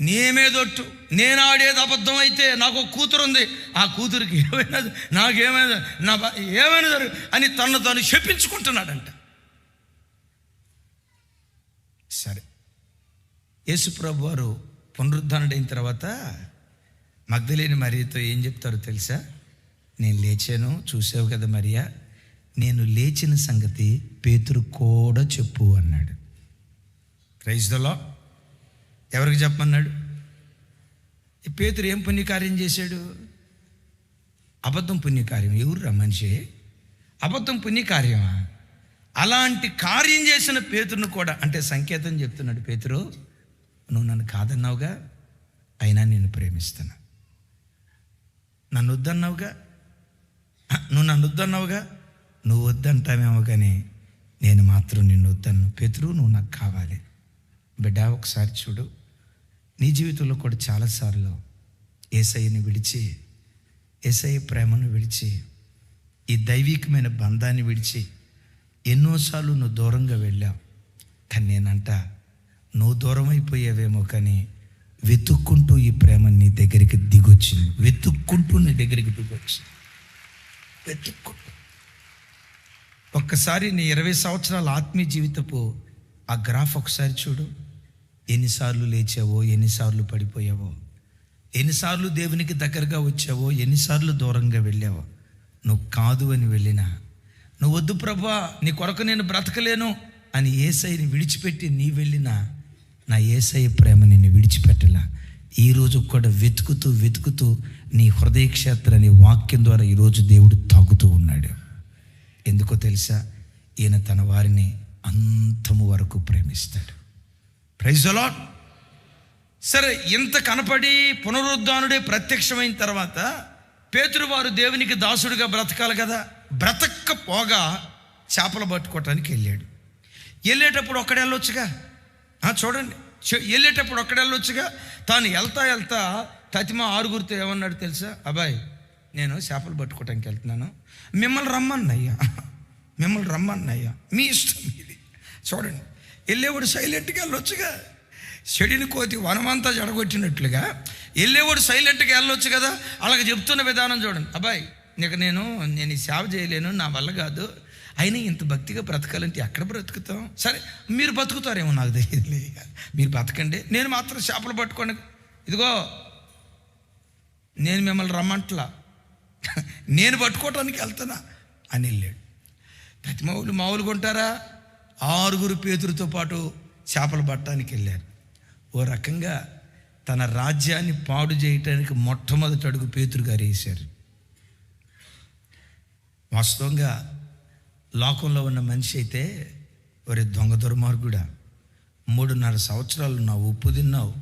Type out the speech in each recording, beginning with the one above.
నేమేదొట్టు నేను ఆడేది అబద్ధం అయితే నాకు ఒక కూతురు ఉంది. ఆ కూతురికి ఏమైనా నాకేమైనా నా ఏమైనా జరుగు అని తను తను చెప్పించుకుంటున్నాడంట సరే. యేసుప్రభు వారు పునరుద్ధరణుడైన తర్వాత మగ్ధలేని మరియతో ఏం చెప్తారో తెలుసా? నేను లేచాను చూసావు కదా మరియా? నేను లేచిన సంగతి పేతురు కూడా చెప్పు అన్నాడు. క్రైస్తలో ఎవరికి చెప్పమన్నాడు? ఈ పేతురు ఏం పుణ్యకార్యం చేశాడు? అబద్ధం పుణ్యకార్యం. ఎవరురా మనిషి? అబద్ధం పుణ్యకార్యమా? అలాంటి కార్యం చేసిన పేతురును కూడా అంటే సంకేతం చెప్తున్నాడు పేతురు నువ్వు నన్ను కాదన్నావుగా అయినా నేను ప్రేమిస్తున్నా. నన్ను వద్దన్నావుగా నువ్వు నన్ను వద్దన్నావుగా నువ్వు వద్దంటావేమో కానీ నేను మాత్రం నిన్ను వద్దన్ను. పేతురు నువ్వు నాకు కావాలి. బిడ్డ ఒకసారి చూడు. నీ జీవితంలో కూడా చాలాసార్లు ఏసయ్యని విడిచి ఏసయ్య ప్రేమను విడిచి ఈ దైవికమైన బంధాన్ని విడిచి ఎన్నోసార్లు నువ్వు దూరంగా వెళ్ళావు. కానీ నేనంట నువ్వు దూరం అయిపోయావేమో కానీ వెతుక్కుంటూ ఈ ప్రేమ నీ దగ్గరికి దిగొచ్చింది. వెతుక్కుంటూ నీ దగ్గరికి దిగొచ్చింది. వెతుక్కుంటూ. ఒక్కసారి నీ ఇరవై సంవత్సరాల ఆత్మీయ జీవితపు ఆ గ్రాఫ్ ఒకసారి చూడు. ఎన్నిసార్లు లేచావో ఎన్నిసార్లు పడిపోయావో? ఎన్నిసార్లు దేవునికి దగ్గరగా వచ్చావో ఎన్నిసార్లు దూరంగా వెళ్ళావో? నువ్వు కాదు అని వెళ్ళినా. నువ్వు వద్దు ప్రభా నీ కొరకు నేను బ్రతకలేను అని ఏసైని విడిచిపెట్టి నీ వెళ్ళినా నా ఏసఐ ప్రేమ నిన్ను విడిచిపెట్టలా. ఈరోజు కూడా వెతుకుతూ వెతుకుతూ నీ హృదయ క్షేత్రాన్ని వాక్యం ద్వారా ఈరోజు దేవుడు తాగుతూ ఉన్నాడు. ఎందుకో తెలుసా? ఈయన తన వారిని అంతము వరకు ప్రేమిస్తాడు. ప్రైజ్ అలాట్ సరే ఇంత కనపడి పునరుద్ధానుడే ప్రత్యక్షమైన తర్వాత పేతురు వారు దేవునికి దాసుడిగా బ్రతకాలి కదా? బ్రతక్కపోగా చేపలు పట్టుకోవటానికి వెళ్ళాడు. వెళ్ళేటప్పుడు ఒక్కడే వెళ్ళొచ్చుగా? చూడండి. వెళ్ళేటప్పుడు ఒక్కడే వెళ్ళొచ్చుగా? తాను వెళ్తా వెళ్తా తతిమ ఆరుగురితో ఏమన్నాడు తెలుసా? అబ్బాయి నేను చేపలు పట్టుకోవటానికి వెళ్తున్నాను. మిమ్మల్ని రమ్మన్నయ్యా. మిమ్మల్ని రమ్మన్నయ్యా. మీ ఇష్టం ఇది. చూడండి. వెళ్ళేవాడు సైలెంట్గా వెళ్ళొచ్చుగా? చెడిని కోతి వనమంతా జడగొట్టినట్లుగా వెళ్ళేవాడు సైలెంట్గా వెళ్ళొచ్చు కదా? అలాగ చెప్తున్న విధానం చూడండి. అబ్బాయి ఇక నేను నేను ఈ సేవ చేయలేను నా వల్ల కాదు. అయినా ఇంత భక్తిగా బ్రతకాలంటే ఎక్కడ బ్రతుకుతాం? సరే మీరు బతుకుతారేమో నాకు తెలియదు మీరు బతకండి. నేను మాత్రం చేపలు పట్టుకోండి. ఇదిగో నేను మిమ్మల్ని రమ్మంటలా. నేను పట్టుకోవటానికి వెళ్తానా అని వెళ్ళాడు. ప్రతి మావులు మామూలుగా ఉంటారా? ఆరుగురు పేతురుతో పాటు చేపలు పట్టడానికి వెళ్ళారు. ఓ రకంగా తన రాజ్యాన్ని పాడు చేయటానికి మొట్టమొదటి అడుగు పేతురు గారు వేశారు. వాస్తవంగా లోకంలో ఉన్న మనిషి అయితే ఒరే దొంగ దుర్మార్గుడా. మూడున్నర సంవత్సరాలు నా ఉప్పు తిన్నావు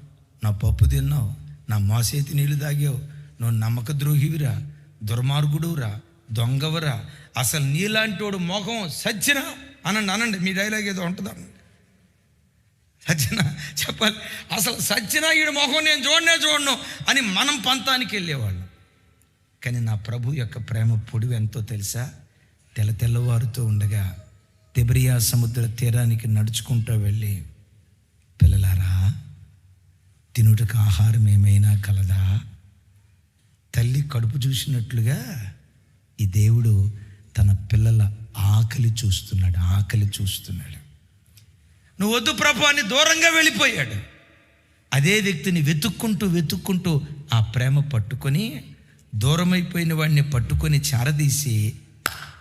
నా పప్పు తిన్నావు నా మోసేతి నీళ్ళు తాగావు నువ్వు నమ్మక ద్రోహివిరా దుర్మార్గుడురా దొంగవరా. అసలు నీలాంటోడు మొఖం సచ్చిన అనండి అనండి మీ డైలాగ్ ఏదో ఉంటుంది అనండి. సజ్జన చెప్పాలి. అసలు సజ్జన ఈడు మొహం నేను చూడనే చూడను అని మనం పంతానికి వెళ్ళేవాళ్ళు. కానీ నా ప్రభు యొక్క ప్రేమ పొడివి ఎంతో తెలుసా? తెల్ల తెల్లవారుతూ ఉండగా తిబరియా సముద్ర తీరానికి నడుచుకుంటూ వెళ్ళి పిల్లలారా తినుటకు ఆహారం ఏమైనా కలదా? తల్లి కడుపు చూసినట్లుగా ఈ దేవుడు తన పిల్లల ఆకలి చూస్తున్నాడు ఆకలి చూస్తున్నాడు. నువ్వు వద్దు ప్రభు అని దూరంగా వెళ్ళిపోయాడు. అదే వ్యక్తిని వెతుక్కుంటూ వెతుక్కుంటూ ఆ ప్రేమ పట్టుకొని దూరమైపోయిన వాడిని పట్టుకొని చారదీసి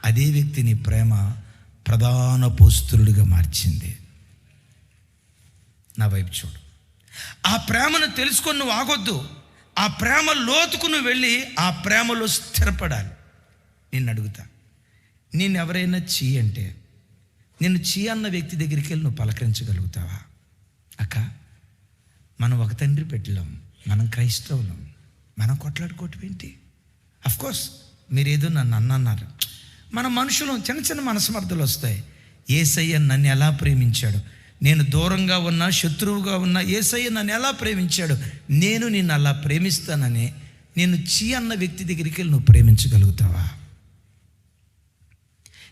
అదే వ్యక్తిని ప్రేమ ప్రధాన పోస్తురుడిగా మార్చింది. నా వైపు చూడు. ఆ ప్రేమను తెలుసుకొని నువ్వు ఆగొద్దు. ఆ ప్రేమ లోతుకు నువ్వు వెళ్ళి ఆ ప్రేమలో స్థిరపడాలి. నిన్ను అడుగుతా. నేను ఎవరైనా చీ అంటే నేను చీ అన్న వ్యక్తి దగ్గరికి వెళ్ళి నువ్వు పలకరించగలుగుతావా? అక్క మనం ఒక తండ్రి పెట్టలేం మనం క్రైస్తవులం మనం కొట్లాడుకోవటం ఏంటి? కోర్స్ మీరు ఏదో నన్ను అన్న అన్నారు మన మనుషులు చిన్న చిన్న మనస్మర్థలు వస్తాయి. ఏసయ్య నన్ను ఎలా ప్రేమించాడు? నేను దూరంగా ఉన్నా శత్రువుగా ఉన్నా ఏసయ్య నన్ను ఎలా ప్రేమించాడు? నేను నిన్ను అలా ప్రేమిస్తానని నేను చీ అన్న వ్యక్తి దగ్గరికి వెళ్ళి నువ్వు ప్రేమించగలుగుతావా?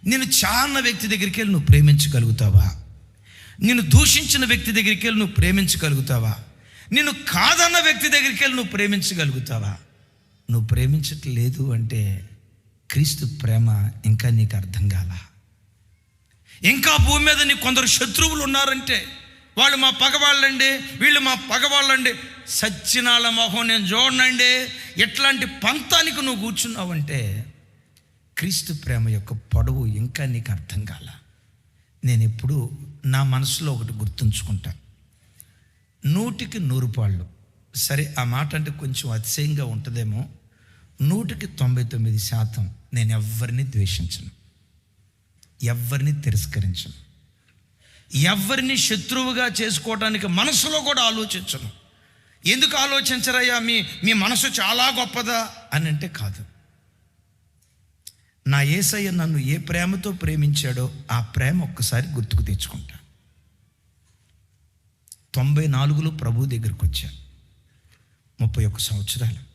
నేను చాలా వ్యక్తి దగ్గరికి వెళ్ళి నువ్వు ప్రేమించగలుగుతావా? నిన్ను దూషించిన వ్యక్తి దగ్గరికి వెళ్ళి నువ్వు ప్రేమించగలుగుతావా? నిన్ను కాదన్న వ్యక్తి దగ్గరికి వెళ్ళి నువ్వు ప్రేమించగలుగుతావా? నువ్వు ప్రేమించట్లేదు అంటే క్రీస్తు ప్రేమ ఇంకా నీకు అర్థం కాల? ఇంకా భూమి మీద నీకు కొందరు శత్రువులు ఉన్నారంటే వాళ్ళు మా పగవాళ్ళండి వీళ్ళు మా పగవాళ్ళండి. సచ్చినాల మొహం నేను చూడనండి ఎట్లాంటి పంతానికి నువ్వు కూర్చున్నావంటే క్రీస్తు ప్రేమ యొక్క పొడవు ఇంకా నీకు అర్థం కాల. నేను ఎప్పుడు నా మనసులో ఒకటి గుర్తుంచుకుంటా. నూటికి నూరు పాళ్ళు. సరే ఆ మాట అంటే కొంచెం అతిశయంగా ఉంటుందేమో. నూటికి తొంభై తొమ్మిది శాతం నేను ఎవరిని ద్వేషించను. ఎవరిని తిరస్కరించను. ఎవరిని శత్రువుగా చేసుకోవడానికి మనసులో కూడా ఆలోచించను. ఎందుకు ఆలోచించరయ్యా? మీ మీ మనసు చాలా గొప్పదా? అని అంటే కాదు. నా ఏసయ్య నన్ను ఏ ప్రేమతో ప్రేమించాడో ఆ ప్రేమ ఒక్కసారి గుర్తుకు తెచ్చుకుంటా. తొంభై నాలుగులో ప్రభు దగ్గరకు వచ్చా. ముప్పై ఒక్క సంవత్సరాలు.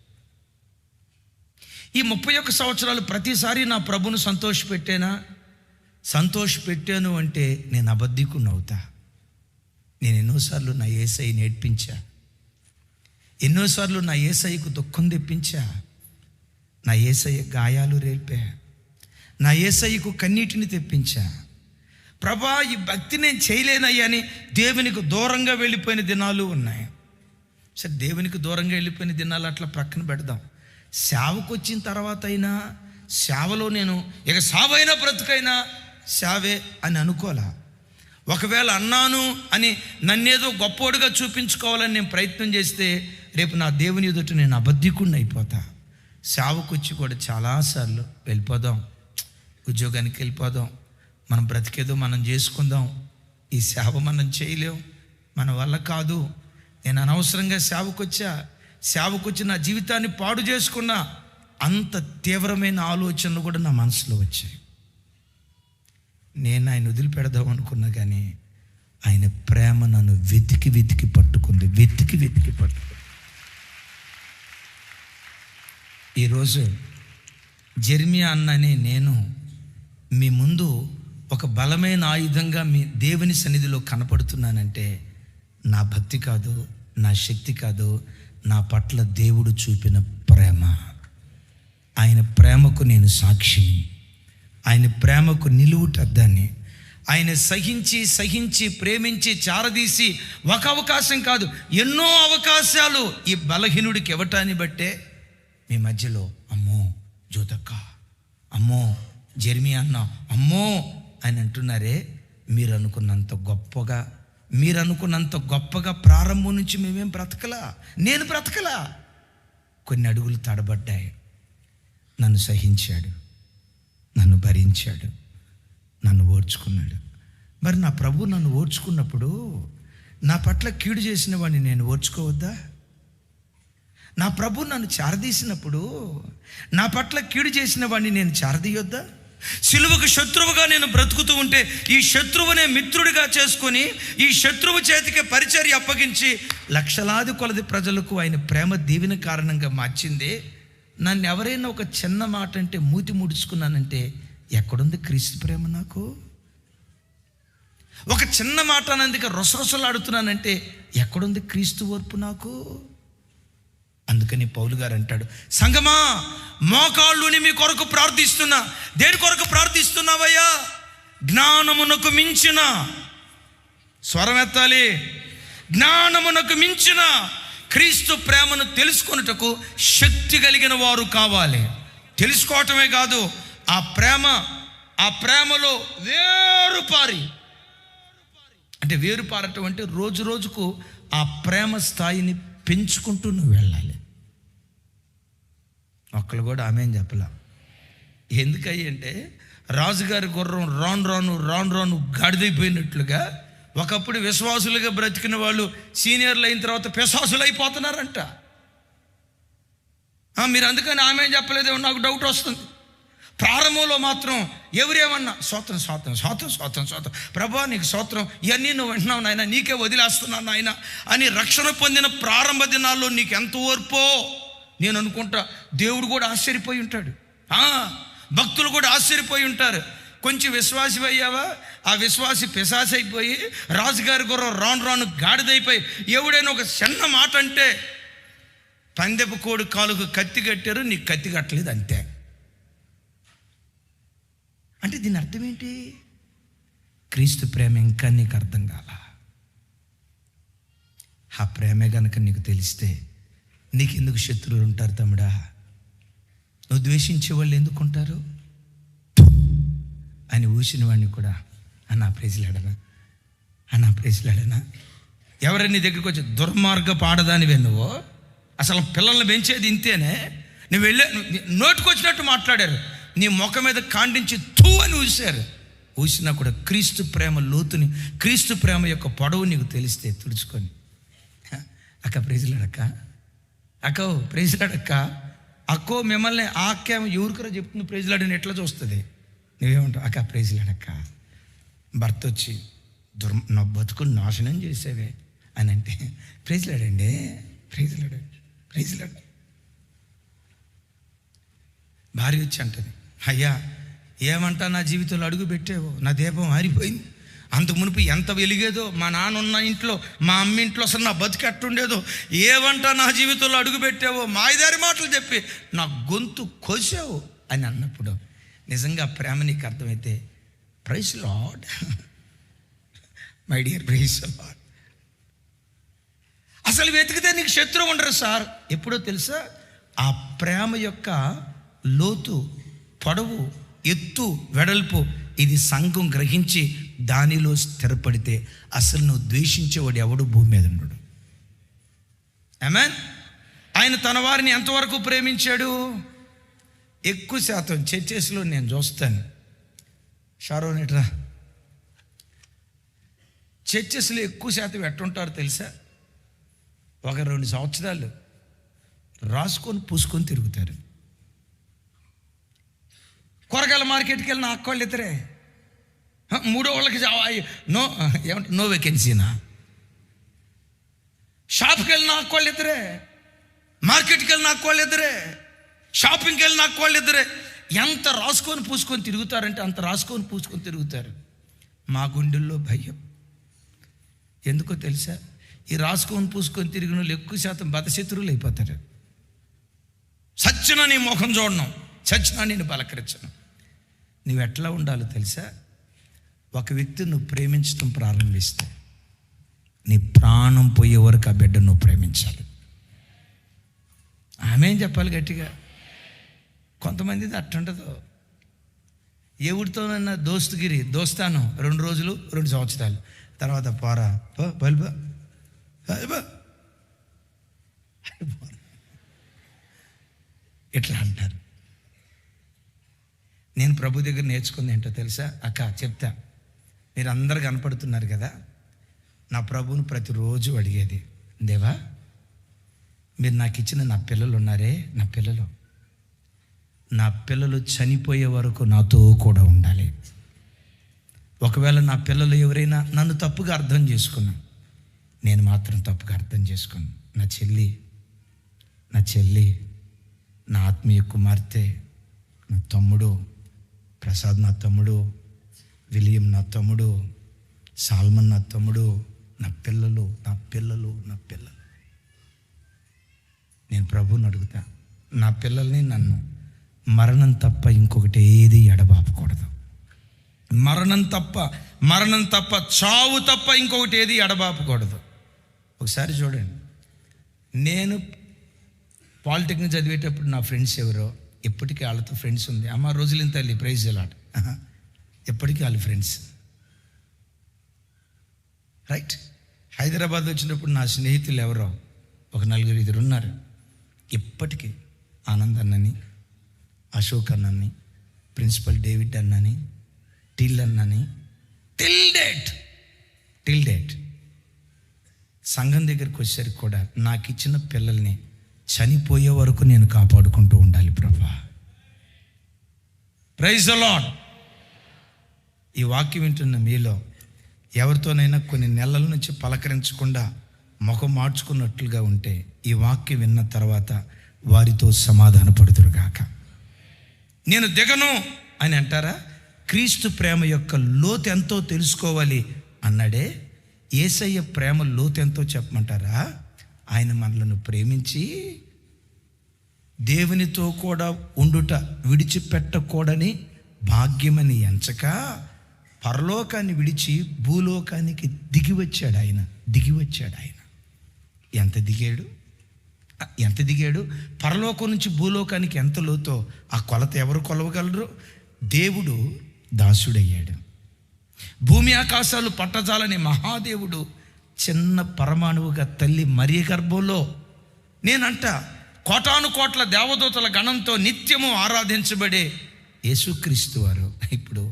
ఈ ముప్పై ఒక్క సంవత్సరాలు ప్రతిసారి నా ప్రభును సంతోషపెట్టేనా సంతోషపెట్టాను అంటే నేను అబద్ధికుని అవుతా. నేను ఎన్నోసార్లు నా ఏసై నేర్పించా. ఎన్నోసార్లు నా ఏసఐకు దుఃఖం తెప్పించా. నా ఏసఐ గాయాలు రేపా నా ఏసయ్యకు కన్నీటిని తెప్పించా. ప్రభా ఈ భక్తి నేను చేయలేనయ్యా అని దేవునికి దూరంగా వెళ్ళిపోయిన దినాలు ఉన్నాయి. సరే దేవునికి దూరంగా వెళ్ళిపోయిన దినాలు అట్లా ప్రక్కన పెడదాం. సేవకు వచ్చిన తర్వాత అయినా సేవలో నేను ఇక సావైనా బ్రతుకైనా సేవే అని అనుకోలా ఒకవేళ అన్నాను అని నన్నేదో గొప్పోడుగా చూపించుకోవాలని నేను ప్రయత్నం చేస్తే రేపు నా దేవుని ఎదుట నేను అబద్ధికుండా అయిపోతా. సేవకొచ్చి కూడా చాలాసార్లు వెళ్ళిపోదాం. ఉద్యోగానికి వెళ్ళిపోదాం. మనం బ్రతికేదో మనం చేసుకుందాం. ఈ సేవ మనం చేయలేం. మన వల్ల కాదు. నేను అనవసరంగా సేవకొచ్చా. వచ్చా సేవకు నా జీవితాన్ని పాడు చేసుకున్నా అంత తీవ్రమైన ఆలోచనలు కూడా నా మనసులో వచ్చాయి. నేను ఆయన వదిలిపెడదాం అనుకున్నా కానీ ఆయన ప్రేమ నన్ను వెతికి వెతికి పట్టుకుంది. వెతికి వెతికి పట్టుకుంది. ఈరోజు జెర్మియా అన్నని నేను మీ ముందు ఒక బలమైన ఆయుధంగా మీ దేవుని సన్నిధిలో కనపడుతున్నానంటే నా భక్తి కాదు నా శక్తి కాదు నా పట్ల దేవుడు చూపిన ప్రేమ. ఆయన ప్రేమకు నేను సాక్షిని ఆయన ప్రేమకు నిలువుటద్దాన్ని ఆయన సహించి సహించి ప్రేమించి చారదీసి ఒక అవకాశం కాదు ఎన్నో అవకాశాలు ఈ బలహీనుడికి ఇవ్వటాన్ని బట్టే మీ మధ్యలో అమ్మో జ్యోతక్క అమ్మో జర్మి అన్న అమ్మో అని అంటున్నారే మీరు అనుకున్నంత గొప్పగా మీరు అనుకున్నంత గొప్పగా ప్రారంభం నుంచి మేమేం బ్రతకలా? నేను బ్రతకలా? కొన్ని అడుగులు తడబడ్డాయి. నన్ను సహించాడు నన్ను భరించాడు నన్ను ఓర్చుకున్నాడు. మరి నా ప్రభు నన్ను ఓర్చుకున్నప్పుడు నా పట్ల కీడు చేసిన వాడిని నేను ఓర్చుకోవద్దా? నా ప్రభు నన్ను చారదీసినప్పుడు నా పట్ల కీడు చేసిన వాడిని నేను చారదీయొద్దా? సిలువకు శత్రువుగా నేను బ్రతుకుతూ ఉంటే ఈ శత్రువునే మిత్రుడిగా చేసుకొని ఈ శత్రువు చేతికి పరిచర్య అప్పగించి లక్షలాది కొలది ప్రజలకు ఆయన ప్రేమ దీవెన కారణంగా మార్చింది. నన్ను ఎవరైనా ఒక చిన్న మాట అంటే మూతి ముడుచుకున్నానంటే ఎక్కడుంది క్రీస్తు ప్రేమ నాకు? ఒక చిన్న మాట అన్నందుకు రొసరొసలాడుతున్నానంటే ఎక్కడుంది క్రీస్తు ఓర్పు నాకు? అందుకని పౌలు గారు అంటాడు సంగమా మోకాళ్ళుని మీ కొరకు ప్రార్థిస్తున్నా. దేని కొరకు ప్రార్థిస్తున్నావయ్యా? జ్ఞానమునకు మించిన. స్వరం ఎత్తాలి. జ్ఞానమునకు మించిన క్రీస్తు ప్రేమను తెలుసుకొనుటకు శక్తి కలిగిన వారు కావాలి. తెలుసుకోవటమే కాదు ఆ ప్రేమ ఆ ప్రేమలో వేరుపారి అంటే వేరుపారటం అంటే రోజు రోజుకు ఆ ప్రేమ స్థాయిని పెంచుకుంటూ నువ్వు వెళ్ళాలి. ఒక్కరు కూడా ఆమె చెప్పలా. ఎందుకయ్యి రాజుగారి గుర్రం రాను రాను రాను రాను గాడిదైపోయినట్లుగా ఒకప్పుడు విశ్వాసులుగా బ్రతికిన వాళ్ళు సీనియర్లు అయిన తర్వాత పిశాసులు అయిపోతున్నారంట. మీరు అందుకని ఆమె చెప్పలేదేమో నాకు డౌట్ వస్తుంది. ప్రారంభంలో మాత్రం ఎవరేమన్నా స్వాతం స్వాతం స్వాతం స్వాతం స్వాతం ప్రభా నీకు స్వాతం ఇవన్నీ నువ్వు వింటున్నావు నాయన నీకే వదిలేస్తున్నాను నాయన అని రక్షణ పొందిన ప్రారంభ దినాల్లో నీకు ఎంత ఓర్పో? నేను అనుకుంటా దేవుడు కూడా ఆశ్చర్యపోయి ఉంటాడు. భక్తులు కూడా ఆశ్చర్యపోయి ఉంటారు. కొంచెం విశ్వాసి అయ్యావా? ఆ విశ్వాసి పిశాసి అయిపోయి రాజుగారి గుర్రం రాను రాను గాడిదైపోయి ఎవడైనా ఒక చిన్న మాట అంటే పందెపు కోడి కాలుకు కత్తి కట్టారు నీకు కత్తి కట్టలేదు అంతే. అంటే దీని అర్థం ఏంటి? క్రీస్తు ప్రేమ ఇంకా నీకు అర్థం కాల? ఆ ప్రేమే కనుక నీకు తెలిస్తే నీకు ఎందుకు శత్రువులు ఉంటారు తమ్ముడా? నువ్వు ద్వేషించే వాళ్ళు ఎందుకు ఉంటారు? అని ఊసిన వాడిని కూడా అన్న ప్రేజలాడనా? అన్న ప్రేజలాడనా? ఎవరైనా నీ దగ్గరికి వచ్చి దుర్మార్గ పాడదానివే నువ్వు? అసలు పిల్లల్ని పెంచేది ఇంతేనే? నువ్వు వెళ్ళే నోటికి వచ్చినట్టు మాట్లాడారు. నీ ముఖం మీద కాండించి తూ అని ఊసారు ఊసినా కూడా క్రీస్తు ప్రేమ లోతుని క్రీస్తు ప్రేమ యొక్క పొడవు నీకు తెలిస్తే తుడుచుకొని. అక్క ప్రేజలాడక్క. అక్కో ప్రేజ్లాడక్క అక్కో. మిమ్మల్ని ఆ అక్క ఎవరికరా చెప్తుంది ప్రేజ్లాడని ఎట్లా చూస్తుంది? నువ్వేమంటావు అక్క ప్రేజ్లాడక్క భర్త వచ్చి దుర్ నా బతుకు నాశనం చేసేవే. అని అంటే ప్రేజ్లాడండి ప్రేజ్లాడండి ప్రైజ్లాడు భార్య వచ్చి అంటది అయ్యా ఏమంటా నా జీవితంలో అడుగు పెట్టావో? నా దీపం ఆరిపోయింది. అంత మునుపు ఎంత వెలిగేదో మా నాన్న ఉన్న ఇంట్లో మా అమ్మ ఇంట్లో అసలు నా బతికి ఎట్టుండేదో ఏమంటా నా జీవితంలో అడుగు పెట్టావో మాయదారి మాటలు చెప్పి నా గొంతు కోసావు అని అన్నప్పుడు నిజంగా ప్రేమ నీకు అర్థమైతే praise lord my dear praise lord అసలు వెతికితే నీకు శత్రువు ఉండరు సార్. ఎప్పుడో తెలుసా? ఆ ప్రేమ యొక్క లోతు పొడవు ఎత్తు వెడల్పు ఇది సంఘం గ్రహించి దానిలో స్థిరపడితే అసలు నువ్వు ద్వేషించేవాడు ఎవడు భూమి మీద ఉండడు. ఆమెన్ ఆయన తన వారిని ఎంతవరకు ప్రేమించాడు? ఎక్కువ శాతం చర్చెస్లో నేను చూస్తాను. షారోనేట్రా చర్చెస్లో ఎక్కువ శాతం ఎట్టుంటారు తెలుసా? ఒక రెండు సంవత్సరాలు రాసుకొని పూసుకొని తిరుగుతారు. కూరగాయల మార్కెట్కి వెళ్ళిన అక్కోళ్ళు ఇద్దరే. మూడో వాళ్ళకి జా- నో ఏమంటే నో వేకెన్సీనా షాప్కి వెళ్ళిన అక్కోళ్ళు ఇద్దరే మార్కెట్కి వెళ్ళిన అక్కోళ్ళు ఇద్దరే షాపింగ్కి వెళ్ళిన అక్కోళ్ళు ఇద్దరే ఎంత రాసుకొని పూసుకొని తిరుగుతారంటే అంత రాసుకొని పూసుకొని తిరుగుతారు. మా గుండెల్లో భయం. ఎందుకో తెలుసా? ఈ రాసుకొని పూసుకొని తిరిగిన వాళ్ళు ఎక్కువ శాతం బతశత్రువులు అయిపోతారు. సచ్చిన నీ ముఖం చూడడం చచ్చినా నేను పలకరించను. నువ్వు ఎట్లా ఉండాలో తెలుసా? ఒక వ్యక్తిని నువ్వు ప్రేమించడం ప్రారంభిస్తే నీ ప్రాణం పోయే వరకు ఆ బిడ్డ నువ్వు ప్రేమించాలి. ఆమె ఏం చెప్పాలి గట్టిగా? కొంతమంది అట్టుండదు. ఎవరితోనన్నా దోస్తుగిరి దోస్తాను రెండు రోజులు రెండు సంవత్సరాలు. తర్వాత పోరా. బల్బా బల్బా ఇట్లా అంటారు. నేను ప్రభు దగ్గర నేర్చుకుంది ఏంటో తెలుసా? అక్క చెప్తా. మీరు అందరు కనపడుతున్నారు కదా నా ప్రభువును ప్రతిరోజు అడిగేది దేవా మీరు నాకు ఇచ్చిన నా పిల్లలు ఉన్నారే నా పిల్లలు. నా పిల్లలు చనిపోయే వరకు నాతో కూడా ఉండాలి. ఒకవేళ నా పిల్లలు ఎవరైనా నన్ను తప్పుగా అర్థం చేసుకున్నా నేను మాత్రం తప్పుగా అర్థం చేసుకున్నాను నా చెల్లి నా చెల్లి నా ఆత్మీయ కుమార్తె నా తమ్ముడు ప్రసాద్ నా తమ్ముడు విలియం నా తమ్ముడు సాల్మన్ నా తమ్ముడు నా పిల్లలు నా పిల్లలు నా పిల్లలు. నేను ప్రభువుని అడుగుతా నా పిల్లల్ని నన్ను మరణం తప్ప ఇంకొకటి ఏది ఎడబాపకూడదు. మరణం తప్ప మరణం తప్ప చావు తప్ప ఇంకొకటి ఏది ఎడబాపకూడదు. ఒకసారి చూడండి నేను పాలిటెక్నిక్ చదివేటప్పుడు నా ఫ్రెండ్స్ ఎవరో ఎప్పటికీ వాళ్ళతో ఫ్రెండ్స్ ఉంది. అమ్మ రోజులింత తల్లి ప్రైజ్ అలాట్ ఎప్పటికీ వాళ్ళ ఫ్రెండ్స్. రైట్? హైదరాబాద్ వచ్చినప్పుడు నా స్నేహితులు ఎవరో? ఒక నలుగురు ఇద్దరు ఉన్నారు. ఇప్పటికీ ఆనంద్ అన్నని అశోక్ అన్నని ప్రిన్సిపల్ డేవిడ్ అన్నని టిల్ అన్నని టిల్ డేట్! Till date! సంఘం దగ్గరికి వచ్చేసరికి కూడా నాకు ఇచ్చిన పిల్లల్ని చనిపోయే వరకు నేను కాపాడుకుంటూ ఉండాలి ప్రభా. ప్రైజ్ లాడ్ ఈ వాక్యం వింటున్న మీలో ఎవరితోనైనా కొన్ని నెలల నుంచి పలకరించకుండా ముఖం మార్చుకున్నట్లుగా ఉంటే ఈ వాక్యం విన్న తర్వాత వారితో సమాధాన పడుతురుగాక నేను దిగను అని అంటారా? క్రీస్తు ప్రేమ యొక్క లోతు ఎంతో తెలుసుకోవాలి అన్నాడే. ఏసయ్య ప్రేమ లోతు ఎంతో చెప్పమంటారా? ఆయన మనలను ప్రేమించి దేవునితో కూడా ఉండుట విడిచిపెట్టకూడని భాగ్యమని ఎంచక పరలోకాన్ని విడిచి భూలోకానికి దిగి వచ్చాడు ఆయన. దిగి వచ్చాడు ఆయన. ఎంత దిగాడు? ఎంత దిగాడు? పరలోకం నుంచి భూలోకానికి ఎంత లోతో? ఆ కొలత ఎవరు కొలవగలరు? దేవుడు దాసుడయ్యాడు. భూమి ఆకాశాలు పట్టజాలని మహాదేవుడు చిన్న పరమాణువుగా తల్లి మరియ గర్భంలో నేనంట కోటాను కోట్ల దేవదూతల గణంతో నిత్యము ఆరాధించబడే యేసుక్రీస్తు వారు. ఇప్పుడు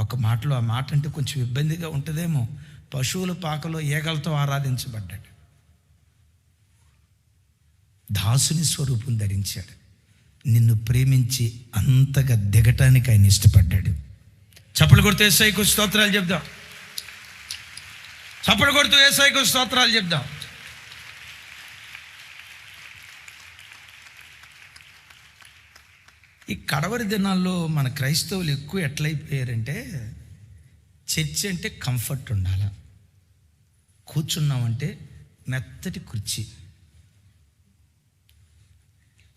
ఒక మాటలో ఆ మాట అంటే కొంచెం ఇబ్బందిగా ఉంటుందేమో. పశువుల పాకలో ఏగలతో ఆరాధించబడ్డాడు. దాసుని స్వరూపం ధరించాడు. నిన్ను ప్రేమించి అంతగా దిగటానికి ఆయన ఇష్టపడ్డాడు. చప్పలు కొడుతూ ఏసైకు స్తోత్రాలు చెప్దాం. చప్పలు కొడుతూ ఏసైకు స్తోత్రాలు చెప్దాం. ఈ కడవరి దినాల్లో మన క్రైస్తవులు ఎక్కువ ఎట్లయిపోయారంటే చర్చ్ అంటే కంఫర్ట్ ఉండాల. కూర్చున్నామంటే మెత్తటి కుర్చీ.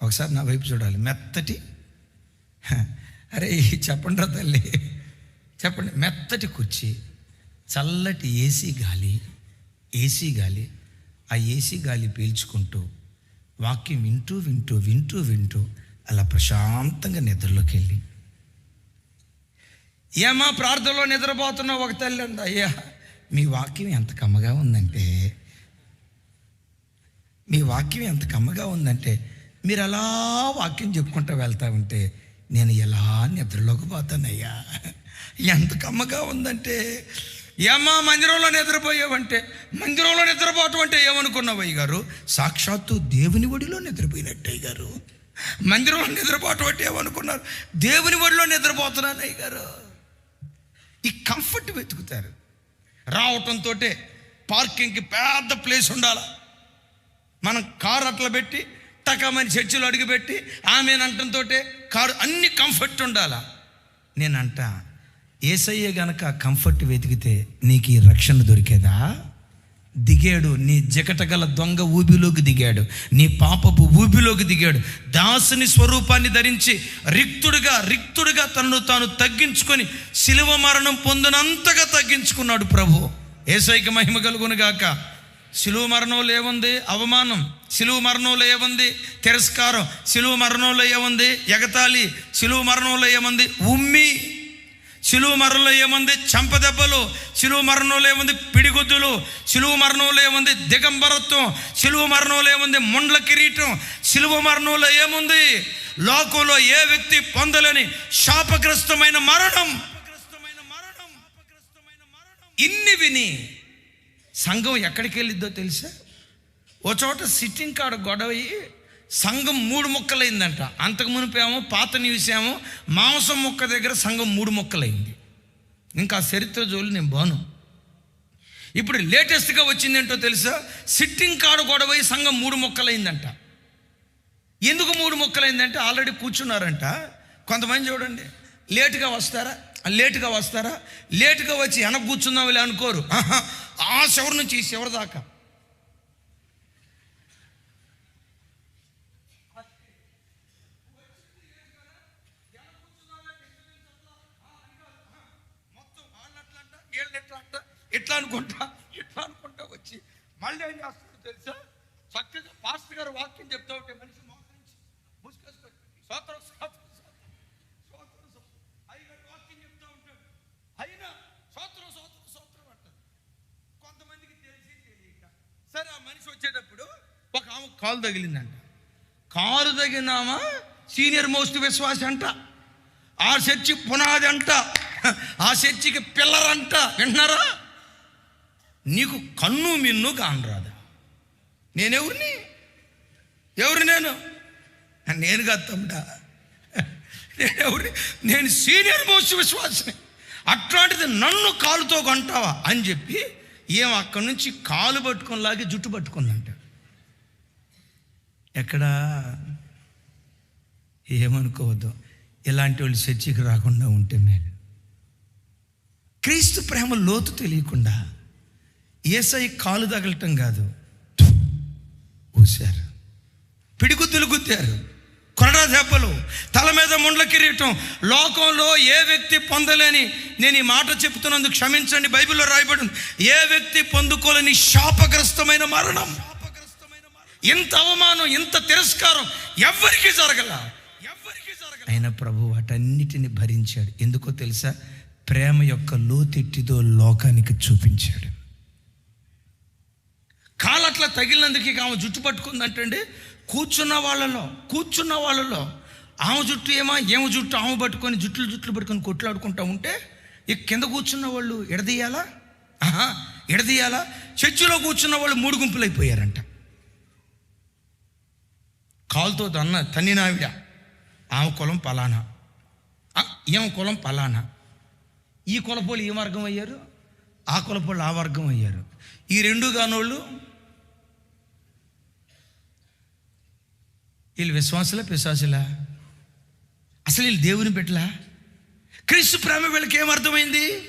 ఒకసారి నా వైపు చూడాలి. మెత్తటి. అరే చెప్పండి రా తల్లి. చెప్పండి. మెత్తటి కుర్చీ చల్లటి ఏసీ గాలి ఏసీ గాలి ఆ ఏసీ గాలి పీల్చుకుంటూ వాక్యం వింటూ వింటూ వింటూ వింటూ అలా ప్రశాంతంగా నిద్రలోకి వెళ్ళి ఏమా ప్రార్థనలో నిద్రపోతున్నా ఒక తల్లి అంది. అయ్యా మీ వాక్యం ఎంత కమ్మగా ఉందంటే మీ వాక్యం ఎంత కమ్మగా ఉందంటే మీరు అలా వాక్యం చెప్పుకుంటూ వెళ్తా ఉంటే నేను ఎలా నిద్రలోకి పోతానయ్యా? ఎంత కమ్మగా ఉందంటే ఏమ్మా మందిరంలో నిద్రపోయావంటే మందిరంలో నిద్రపోవటం అంటే ఏమనుకున్నావు అయ్య గారు సాక్షాత్తు దేవుని ఒడిలో నిద్రపోయినట్టు అయ్య గారు మందిరంలో నిద్రపోవటం అంటే ఏమనుకున్నారు? దేవుని ఒడిలో నిద్రపోతున్నాను అయ్య గారు ఈ కంఫర్ట్ వెతుకుతారు. రావటంతో పార్కింగ్కి పెద్ద ప్లేస్ ఉండాలి. మనం కారు అట్లా పెట్టి టకమని చర్చిలో అడుగుపెట్టి ఆమెనంటంతో కారు అన్ని కంఫర్ట్ ఉండాలా. నేనంట ఏసయ్య గనక కంఫర్ట్ వెతికితే నీకు ఈ రక్షణ దొరికేదా? దిగాడు. నీ జకటగల దొంగ ఊబిలోకి దిగాడు. నీ పాపపు ఊబిలోకి దిగాడు. దాసుని స్వరూపాన్ని ధరించి రిక్తుడుగా రిక్తుడుగా తనను తాను తగ్గించుకొని శిలువ మరణం పొందినంతగా తగ్గించుకున్నాడు ప్రభు. ఏసైకి మహిమ కలుగునుగాక శిలువ మరణంలో ఏముంది? అవమానం. శిలువ మరణంలో ఏముంది? తిరస్కారం. శిలువ మరణంలో ఏముంది? ఎగతాళి. శిలువ మరణంలో ఏముంది? ఉమ్మి. శిలువ మరణంలో ఏముంది? చంపదెబ్బలు శిలువ మరణంలో ఏముంది? పిడిగుద్దులు. శిలువ మరణంలో ఏముంది? దిగంబరత్వం. శిలువ మరణంలో ఏముంది? ముండ్ల కిరీటం. శిలువ మరణంలో ఏముంది? లోకంలో ఏ వ్యక్తి పొందలేని శాపగ్రస్తమైన మరణం. ఇన్ని విని సంఘం ఎక్కడికి వెళ్ళిద్దో తెలుసా? ఓ చోట సిట్టింగ్ కాడ గొడవ సంఘం మూడు ముక్కలైందంట. అంతకు మునిపేమో పాత నివిసేమో మాంసం ముక్క దగ్గర సంఘం మూడు ముక్కలైంది. ఇంకా చరిత్ర జోలు నేను బాను. ఇప్పుడు లేటెస్ట్గా వచ్చింది ఏంటో తెలుసా? సిట్టింగ్ కాడు గొడవై సంఘం మూడు ముక్కలైందంట. ఎందుకు మూడు ముక్కలైందంటే ఆల్రెడీ కూర్చున్నారంట. కొంతమంది చూడండి లేటుగా వస్తారా? లేటుగా వస్తారా? లేటుగా వచ్చి వెనక కూర్చుందాంలే అనుకోరు. ఆహా, ఆ శవరి నుంచి ఈ చివరి దాకా మొత్తం వాళ్ళు అట్లా అంట, వీళ్ళు ఇట్లా అంట, ఇట్లా అనుకుంటా? ఇట్లా అనుకుంటా వచ్చి మళ్ళీ ఏం చేస్తాడు తెలుసా? చక్కగా పాస్టర్ గారు వాక్యం చెప్తా ఉంటే మనిషి మోకరించి ముసుకేసుకొని సోత్రం సోత్రం సోత్రం సోత్రం. సోత్రం అయ్యగారు వాక్యం చెప్తా ఉంటాడు అయినా సోత్రం సోత్రం సోత్రం అంటారు. కొంతమందికి తెలిసి తెలియక. సరే ఆ మనిషి వచ్చేటప్పుడు ఒక ఆమె కాలు తగిలిందంట. కారు తగినామా సీనియర్ మోస్ట్ విశ్వాస అంట. ఆ చర్చి పునాది అంట. ఆ చర్చికి పిల్లర్ అంట వింటున్నారా? నీకు కన్ను మిన్ను కానరాదు. నేనెవరిని? ఎవరు నేను? నేను కాదు తమ్ముడా. నేను ఎవరిని నేను సీనియర్ మోస్ట్ విశ్వాసని. అట్లాంటిది నన్ను కాలుతో కొంటావా అని చెప్పి ఏం అక్కడి నుంచి కాలు పట్టుకొని లాగే జుట్టు పట్టుకుందంట ఎక్కడా? ఏమనుకోవద్దు. ఇలాంటి వాళ్ళు చర్చికి రాకుండా ఉంటే మేలు. క్రీస్తు ప్రేమ లోతు తెలియకుండా ఏసై కాలు తగలటం కాదు. ఊశారు. పిడిగుద్దులు గుద్దారు. కొరడా దెబ్బలు. తల మీద ముండ్ల కిరీటం. లోకంలో ఏ వ్యక్తి పొందలేని నేను ఈ మాట చెప్తున్నందుకు క్షమించండి బైబిల్లో రాయబడి ఏ వ్యక్తి పొందుకోలేని శాపగ్రస్తమైన మరణం. ఇంత అవమానం ఇంత తిరస్కారం ఎవ్వరికి జరగల. ఎవ్వరికి జరగల ఆయన ప్రభు వాటన్నిటిని భరించాడు. ఎందుకో తెలుసా? ప్రేమ యొక్క లోతెట్టిదో లోకానికి చూపించాడు. కాలు అట్లా తగిలినందుకు ఇక ఆమె జుట్టు పట్టుకుందంటండి. కూర్చున్న వాళ్ళలో కూర్చున్న వాళ్ళలో ఆమె జుట్టు ఏమో ఏమో జుట్టు? ఆమె పట్టుకొని జుట్లు జుట్లు పట్టుకొని కొట్లాడుకుంటా ఉంటే ఇక కింద కూర్చున్న వాళ్ళు ఎడదీయాలా? ఎడదీయాలా? చర్చిలో కూర్చున్న వాళ్ళు మూడు గుంపులు అయిపోయారంట కాలుతో తన్న తన్నినావిడ. ఆమె కులం పలానా? ఏం కులం పలానా? ఈ కులపోళ్ళు ఈ వర్గం అయ్యారు? ఆ కులపోళ్ళు ఆ వర్గం అయ్యారు. ఈ రెండు కానోళ్ళు వీళ్ళు విశ్వాసుల పిశాసులా అసలు వీళ్ళు దేవుని పెట్టలా క్రీస్తు ప్రేమ వీళ్ళకి ఏమర్థమైంది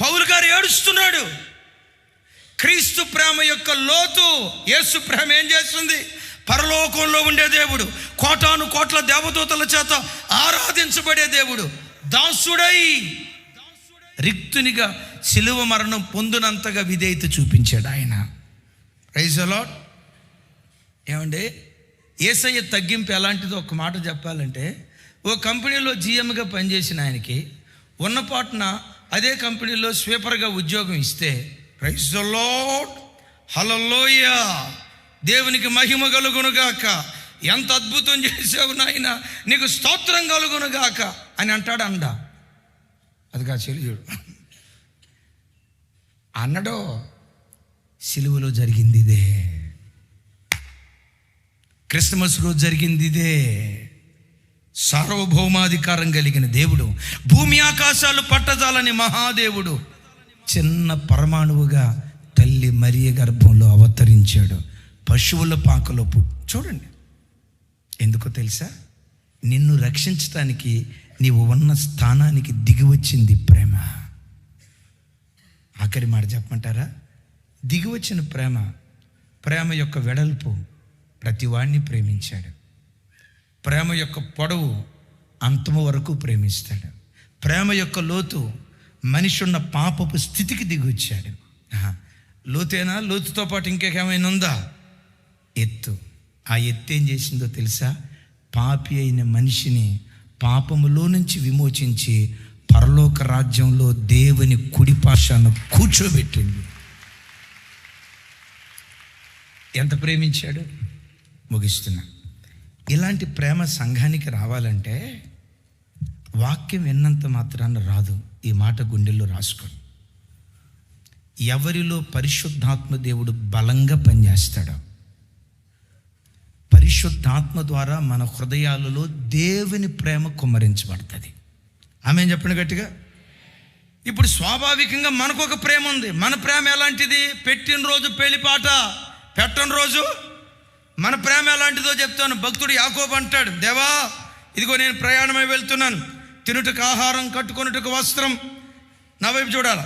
పౌరు గారు ఏడుస్తున్నాడు. క్రీస్తు ప్రేమ యొక్క లోతు యేసు ప్రేమ ఏం చేస్తుంది? పరలోకంలో ఉండే దేవుడు కోటాను కోట్ల దేవదూతల చేత ఆరాధించబడే దేవుడు దాసుడై రిక్తునిగా శిలువ మరణం పొందినంతగా విధేయత చూపించాడు ఆయన. రైజ్ అలాట్ ఏమండి? ఏసయ్య తగ్గింపు ఎలాంటిదో ఒక మాట చెప్పాలంటే ఓ కంపెనీలో జీఎంగా పనిచేసిన ఆయనకి ఉన్నపాటున అదే కంపెనీలో స్వీపర్గా ఉద్యోగం ఇస్తే రైస్ లాడ్ హలలోయ దేవునికి మహిమ కలుగునుగాక ఎంత అద్భుతం చేసావు నాయన. నీకు స్తోత్రం కలుగునుగాక అని అంటాడు అండ. అది కా చెల్లియుడు అన్నడో సిలువలో జరిగింది ఇదే. క్రిస్మస్ రోజు జరిగింది ఇదే. సార్వభౌమాధికారం కలిగిన దేవుడు భూమి ఆకాశాలు పట్టజాలని మహాదేవుడు చిన్న పరమాణువుగా తల్లి మరియ గర్భంలో అవతరించాడు. పశువుల పాకలో చూడండి. ఎందుకో తెలుసా? నిన్ను రక్షించటానికి నీవు ఉన్న స్థానానికి దిగి వచ్చింది ప్రేమ. ఆఖరి మాట చెప్పమంటారా? దిగి వచ్చిన ప్రేమ ప్రేమ యొక్క వెడల్పు ప్రతివాడిని ప్రేమించాడు. ప్రేమ యొక్క పొడవు అంతము వరకు ప్రేమిస్తాడు. ప్రేమ యొక్క లోతు మనిషి ఉన్న పాపపు స్థితికి దిగొచ్చాడు. లోతేనా? లోతుతో పాటు ఇంకేమైనా ఉందా? ఎత్తు. ఆ ఎత్తు ఏం చేసిందో తెలుసా? పాపి అయిన మనిషిని పాపములో నుంచి విమోచించి పరలోక రాజ్యంలో దేవుని కుడి పాశాన్ని కూర్చోబెట్టింది. ఎంత ప్రేమించాడు? ముగిస్తున్నా. ఇలాంటి ప్రేమ సంఘానికి రావాలంటే వాక్యం విన్నంత మాత్రాన రాదు. ఈ మాట గుండెల్లో రాసుకోండి ఎవరిలో పరిశుద్ధాత్మ దేవుడు బలంగా పనిచేస్తాడో పరిశుద్ధాత్మ ద్వారా మన హృదయాలలో దేవుని ప్రేమ కుమ్మరించబడుతుంది. ఆమె చెప్పండి గట్టిగా. ఇప్పుడు స్వాభావికంగా మనకు ఒక ప్రేమ ఉంది. మన ప్రేమ ఎలాంటిది? పెట్టిన రోజు పెళ్ళిపాట పెట్టని రోజు మన ప్రేమ ఎలాంటిదో చెప్తాను. భక్తుడు యాకోబు అంటాడు దేవా ఇదిగో నేను ప్రయాణమై వెళ్తున్నాను. తినుటకు ఆహారం కట్టుకొనుటకు వస్త్రం. నా వైపు చూడాలి?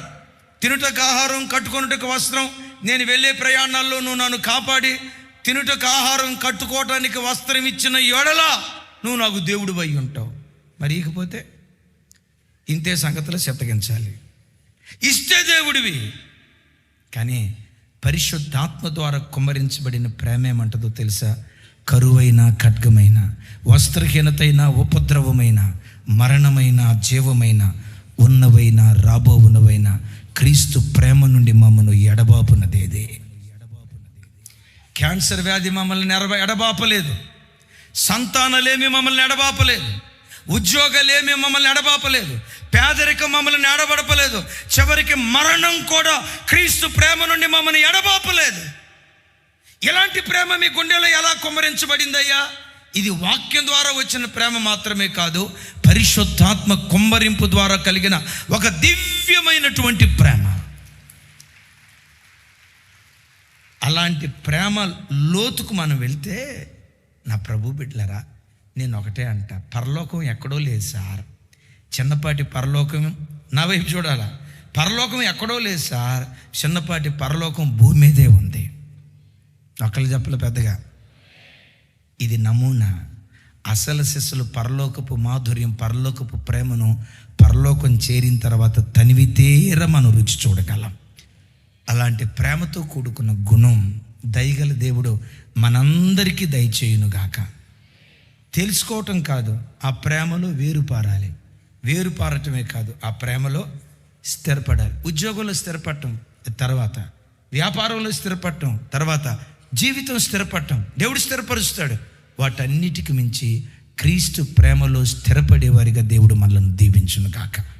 తినుటకు ఆహారం కట్టుకొనుటకు వస్త్రం. నేను వెళ్ళే ప్రయాణాల్లో నువ్వు నన్ను కాపాడి తినుటకు ఆహారం కట్టుకోవటానికి వస్త్రం ఇచ్చిన ఎడలా నువ్వు నాకు దేవుడు అయి ఉంటావు. మరి ఇకపోతే ఇంతే సంగతులు శతగించాలి ఇష్టే దేవుడివి. కానీ పరిశుద్ధాత్మ ద్వారా కుమ్మరించబడిన ప్రేమ ఏమంటుందో తెలుసా? కరువైన ఖడ్గమైన వస్త్రహీనతైన ఉపద్రవమైన మరణమైన జీవమైన ఉన్నవైన రాబోవునవైన క్రీస్తు ప్రేమ నుండి మమ్మను ఎడబాపునదేదే క్యాన్సర్ వ్యాధి మమ్మల్ని ఎడబ ఎడబాపలేదు. సంతానలేమి మమ్మల్ని ఎడబాపలేదు. ఉద్యోగాలేమి మమ్మల్ని ఎడబాపలేదు. పేదరికం మమ్మల్ని ఎడబడపలేదు చివరికి మరణం కూడా క్రీస్తు ప్రేమ నుండి మమ్మల్ని ఎడబాపలేదు ఇలాంటి ప్రేమ మీ గుండెలో ఎలా కుమ్మరించబడిందయ్యా? ఇది వాక్యం ద్వారా వచ్చిన ప్రేమ మాత్రమే కాదు పరిశుద్ధాత్మ కుమ్మరింపు ద్వారా కలిగిన ఒక దివ్యమైనటువంటి ప్రేమ. అలాంటి ప్రేమ లోతుకు మనం వెళ్తే నా ప్రభు బిడ్డలరా నేను ఒకటే అంట పరలోకం ఎక్కడో లేదు సార్. చిన్నపాటి పరలోకం నా వైపు చూడాలా? పరలోకం ఎక్కడో లేదు సార్. చిన్నపాటి పరలోకం భూమి మీదే ఉంది. ఒకళ్ళు చెప్పలే పెద్దగా. ఇది నమూనా. అసలు శిస్సులు పరలోకపు మాధుర్యం పరలోకపు ప్రేమను పరలోకం చేరిన తర్వాత తనివి తీర మనం రుచి చూడగలం. అలాంటి ప్రేమతో కూడుకున్న గుణం దయగల దేవుడు మనందరికీ దయచేయునుగాక. తెలుసుకోవటం కాదు ఆ ప్రేమలో వేరు పారాలి వేరుపారటమే కాదు ఆ ప్రేమలో స్థిరపడాలి. ఉద్యోగంలో స్థిరపడటం తర్వాత వ్యాపారంలో స్థిరపడటం తర్వాత జీవితం స్థిరపడటం దేవుడు స్థిరపరుస్తాడు. వాటన్నిటికి మించి క్రీస్తు ప్రేమలో స్థిరపడేవారిగా దేవుడు మనల్ని దీవించును కాక